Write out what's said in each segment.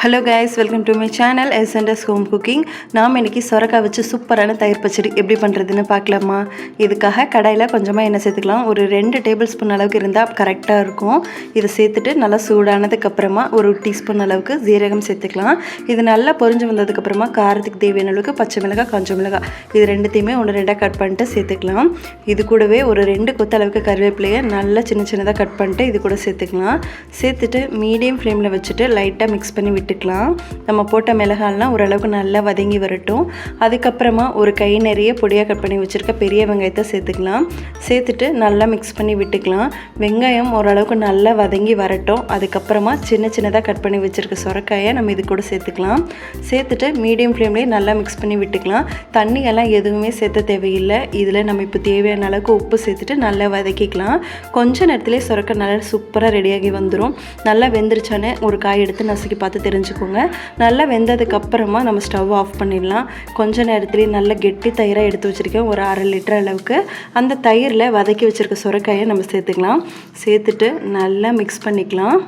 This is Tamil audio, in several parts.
Hello guys welcome to my channel SNS home cooking நாம் இன்றைக்கி சொரக்காய் வச்சு சூப்பரான தயிர் பச்சடி எப்படி பண்ணுறதுன்னு பார்க்கலாமா? இதுக்காக கடையில் கொஞ்சமாக எண்ணெய் சேர்த்துக்கலாம். ஒரு ரெண்டு டேபிள் ஸ்பூன் அளவுக்கு இருந்தால் கரெக்டாக இருக்கும். இதை சேர்த்துட்டு நல்லா சூடானதுக்கப்புறமா ஒரு டீஸ்பூன் அளவுக்கு ஜீரகம் சேர்த்துக்கலாம். இது நல்லா பொரிஞ்சு வந்ததுக்கப்புறமா காரத்துக்கு தேவையான அளவுக்கு பச்சை மிளகாய் கொஞ்சம் மிளகாய். இது ரெண்டுத்தையுமே ஒன்று ரெண்டாக கட் பண்ணிட்டு சேர்த்துக்கலாம். இது கூடவே ஒரு ரெண்டு கொத்த அளவுக்கு கருவேப்பிலையை நல்லா சின்ன சின்னதாக கட் பண்ணிட்டு இது கூட சேர்த்துக்கலாம். சேர்த்துட்டு மீடியம் ஃப்ளேமில் வச்சுட்டு லைட்டாக மிக்ஸ் பண்ணி விட்டுக்கலாம் நம்ம போட்ட மிளகாலாம் ஓரளவுக்கு நல்லா வதங்கி வரட்டும். அதுக்கப்புறமா ஒரு கை நிறைய பொடியாக கட் பண்ணி வச்சுருக்க பெரிய வெங்காயத்தை சேர்த்துக்கலாம். சேர்த்துட்டு நல்லா மிக்ஸ் பண்ணி விட்டுக்கலாம். வெங்காயம் ஓரளவுக்கு நல்லா வதங்கி வரட்டும். அதுக்கப்புறமா சின்ன சின்னதாக கட் பண்ணி வச்சுருக்க சொரக்காயை நம்ம இது கூட சேர்த்துக்கலாம். சேர்த்துட்டு மீடியம் ஃப்ளேம்லேயே நல்லா மிக்ஸ் பண்ணி விட்டுக்கலாம். தண்ணியெல்லாம் எதுவுமே சேர்த்த தேவையில்லை. இதில் நம்ம இப்போ தேவையான அளவுக்கு உப்பு சேர்த்துட்டு நல்லா வதக்கிக்கலாம். கொஞ்ச நேரத்துலேயே சொரக்காய் நல்லா சூப்பராக ரெடியாகி வந்துடும் நல்லா வெந்துருச்சானே ஒரு காய் எடுத்து நசுக்கி பார்த்து தெரிஞ்சுக்கோங்க நல்லா வெந்ததுக்கு அப்புறமா நம்ம ஸ்டவ் ஆஃப் பண்ணிடலாம். கொஞ்ச நேரத்துலேயே நல்ல கெட்டி தயிராக எடுத்து வச்சுருக்கேன். ஒரு அரை லிட்டர் அளவுக்கு. அந்த தயிரில் வதக்கி வச்சுருக்க சுரக்காயை நம்ம சேர்த்துக்கலாம். சேர்த்துட்டு நல்லா மிக்ஸ் பண்ணிக்கலாம்.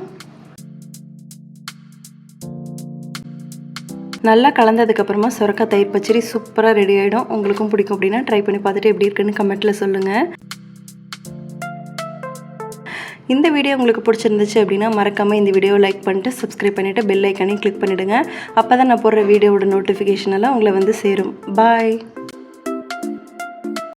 நல்லா கலந்ததுக்கப்புறமா சுரக்காய் தயிர் பச்சடி சூப்பராக ரெடி ஆகிடும் உங்களுக்கும் பிடிக்கும் அப்படின்னா ட்ரை பண்ணி பார்த்துட்டு எப்படி இருக்குன்னு கமெண்ட்டில் சொல்லுங்கள் இந்த வீடியோ உங்களுக்கு பிடிச்சிருந்துச்சு அப்படின்னா மறக்காமல் இந்த வீடியோவை லைக் பண்ணிட்டு சப்ஸ்கிரைப் பண்ணிவிட்டு பெல் ஐக்கானையும் கிளிக் பண்ணிவிடுங்க அப்போ தான் நான் போடுற வீடியோவோட நோட்டிஃபிகேஷன் எல்லாம் உங்களை வந்து சேரும். பாய்